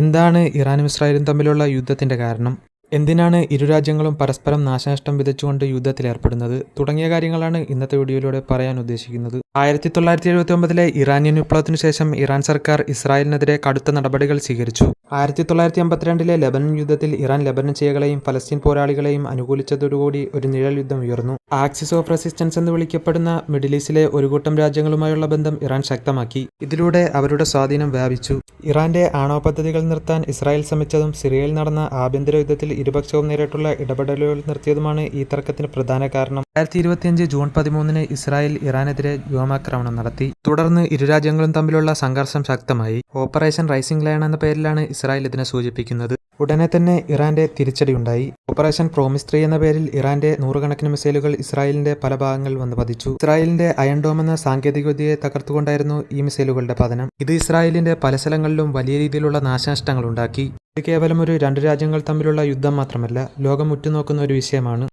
എന്താണ് ഇറാനും ഇസ്രായേലും തമ്മിലുള്ള യുദ്ധത്തിന്റെ കാരണം? എന്തിനാണ് ഇരു രാജ്യങ്ങളും പരസ്പരം നാശനഷ്ടം വിതച്ചുകൊണ്ട് യുദ്ധത്തിലേർപ്പെടുന്നത് തുടങ്ങിയ കാര്യങ്ങളാണ് ഇന്നത്തെ വീഡിയോയിലൂടെ പറയാൻ ഉദ്ദേശിക്കുന്നത്. ആയിരത്തി തൊള്ളായിരത്തി എഴുപത്തി ഒമ്പതിലെ ഇറാനിയൻ വിപ്ലവത്തിനു ശേഷം ഇറാൻ സർക്കാർ ഇസ്രായേലിനെതിരെ കടുത്ത നടപടികൾ സ്വീകരിച്ചു. ആയിരത്തി തൊള്ളായിരത്തി അമ്പത്തിരണ്ടിലെ ലെബനൻ യുദ്ധത്തിൽ ഇറാൻ ലെബനൻ ചെയ്യകളെയും ഫലസ്തീൻ പോരാളികളെയും അനുകൂലിച്ചതോടുകൂടി ഒരു നിഴൽ യുദ്ധം ഉയർന്നു. ആക്സിസ് ഓഫ് റെസിസ്റ്റൻസ് എന്ന് വിളിക്കപ്പെടുന്ന മിഡിൽ ഈസ്റ്റിലെ ഒരു കൂട്ടം രാജ്യങ്ങളുമായുള്ള ബന്ധം ഇറാൻ ശക്തമാക്കി. ഇതിലൂടെ അവരുടെ സ്വാധീനം വ്യാപിച്ചു. ഇറാന്റെ ആണവ പദ്ധതികൾ നിർത്താൻ ഇസ്രായേൽ ശ്രമിച്ചതും സിറിയയിൽ നടന്ന ആഭ്യന്തര യുദ്ധത്തിൽ ഇരുപക്ഷവും നേരിട്ടുള്ള ഇടപെടലുകൾ നിർത്തിയതുമാണ് ഈ തർക്കത്തിന് പ്രധാന കാരണം. രണ്ടായിരത്തി ഇരുപത്തിയഞ്ച് ജൂൺ പതിമൂന്നിന് ഇസ്രായേൽ ഇറാനെതിരെ വ്യോമാക്രമണം നടത്തി. തുടർന്ന് ഇരു രാജ്യങ്ങളും തമ്മിലുള്ള സംഘർഷം ശക്തമായി. ഓപ്പറേഷൻ റൈസിംഗ് ലയൺ എന്ന പേരിലാണ് ഇസ്രായേൽ ഇതിനെ സൂചിപ്പിക്കുന്നത്. ഉടനെ തന്നെ ഇറാന്റെ തിരിച്ചടിയുണ്ടായി. ഓപ്പറേഷൻ പ്രോമിസ് ത്രീ എന്ന പേരിൽ ഇറാന്റെ നൂറുകണക്കിന് മിസൈലുകൾ ഇസ്രായേലിന്റെ പല ഭാഗങ്ങളിൽ വന്ന് പതിച്ചു. ഇസ്രായേലിന്റെ അയൺ ഡോം എന്ന സാങ്കേതികവിദ്യയെ തകർത്തുകൊണ്ടായിരുന്നു ഈ മിസൈലുകളുടെ പതനം. ഇത് ഇസ്രായേലിന്റെ പല സ്ഥലങ്ങളിലും വലിയ രീതിയിലുള്ള നാശനഷ്ടങ്ങൾ ഉണ്ടാക്കി ഇത് കേവലം ഒരു രണ്ട് രാജ്യങ്ങൾ തമ്മിലുള്ള യുദ്ധം മാത്രമല്ല ലോകം ഉറ്റുനോക്കുന്ന ഒരു വിഷയമാണ്.